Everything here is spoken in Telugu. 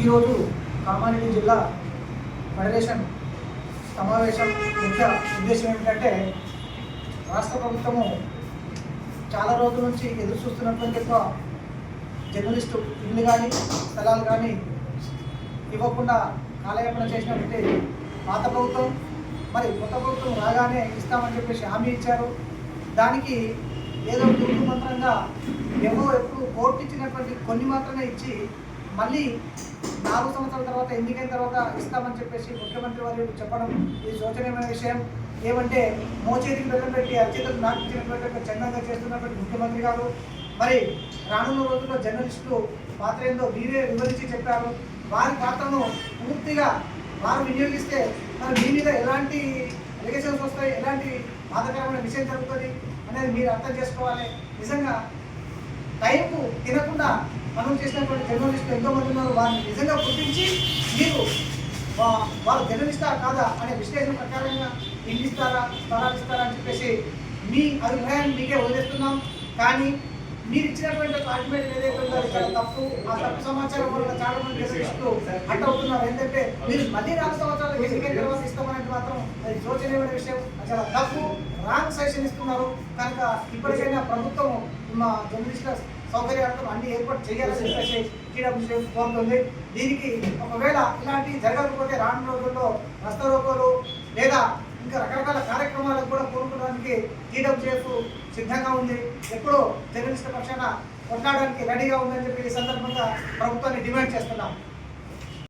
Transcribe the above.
ఈరోజు కామారెడ్డి జిల్లా ఫెడరేషన్ సమావేశం ముఖ్య ఉద్దేశం ఏమిటంటే రాష్ట్ర ప్రభుత్వము చాలా రోజుల నుంచి ఎదురు చూస్తున్నటువంటి ఒక జర్నలిస్టు ఇల్లు కానీ స్థలాలు కానీ ఇవ్వకుండా కాలయాపన చేసినటువంటి పాత ప్రభుత్వం. మరి కొత్త ప్రభుత్వం రాగానే ఇస్తామని చెప్పేసి హామీ ఇచ్చారు. దానికి ఏదో దుర్గు మంత్రంగా ఎవరో ఎప్పుడు కోర్టు ఇచ్చినటువంటి కొన్ని మాత్రమే ఇచ్చి మళ్ళీ నాలుగు సంవత్సరాల తర్వాత ఎన్నికైన తర్వాత ఇస్తామని చెప్పేసి ముఖ్యమంత్రి వారు చెప్పడం ఇది శోచనీయమైన విషయం. ఏమంటే మోచేతికి బెల్లం పెట్టి అర్చేతకు నాటించినటువంటి ఒక చందంగా చేస్తున్నటువంటి ముఖ్యమంత్రి గారు మరి రానున్న రోజుల్లో జర్నలిస్టులు పాత్ర ఏందో మీరే వివరించి చెప్పారు. వారి పాత్రను పూర్తిగా వారు వినియోగిస్తే మరి మీ మీద ఎలాంటి ఎలిగేషన్స్ వస్తాయి? ఎలాంటి బాధకరమైన విషయం జరుగుతుంది అనేది మీరు అర్థం చేసుకోవాలి. నిజంగా టైంకు తినకుండా మనం చేసినటువంటి జర్నలిస్టులు ఎంతోమంది ఉన్నారు వారిని నిజంగా గుర్తించి మీరు వారు జర్నలిస్టా కాదా అనే విశ్లేషణ ప్రకారంగా ఇల్లు ఇస్తారా స్థలాలు ఇస్తారా అని చెప్పేసి మీ అభిప్రాయాన్ని మీకే వదిలేస్తున్నాం. కానీ మీరు ఇచ్చినటువంటి ఆర్గ్యుమెంట్ ఏదైతే ఉందో చాలా తప్పు. ఆ తప్పు సమాచారం వల్ల చాలా మంది జర్నలిస్టులు అట్ అవుతున్నారు ఏంటంటే మీరు మళ్ళీ నాలుగు సంవత్సరాలు ఎన్నికైన తర్వాత ఇస్తామనేది మాత్రం అది శోచనీయమైన విషయం. చాలా తప్పు. రాంగ్ సజెషన్ ఇస్తున్నారు. కనుక ఇప్పటికైనా ప్రభుత్వం మా జర్నలిస్టుల సౌకర్యార్థం అన్ని ఏర్పాటు చేయాలని చెప్పేసి టీడబ్ల్యూసీ కోరుతుంది. దీనికి ఒకవేళ ఇలాంటి జరగకపోతే రాను రోజుల్లో రస్తా రోకోలు లేదా ఇంకా రకరకాల కార్యక్రమాలకు కూడా కోరుకోవడానికి టీడబ్ల్యూఎఫ్ సిద్ధంగా ఉంది. ఎప్పుడో జర్నలిస్టుల పక్షాన కొట్లాడడానికి రెడీగా ఉందని చెప్పి ఈ సందర్భంగా ప్రభుత్వాన్ని డిమాండ్ చేస్తున్నాం.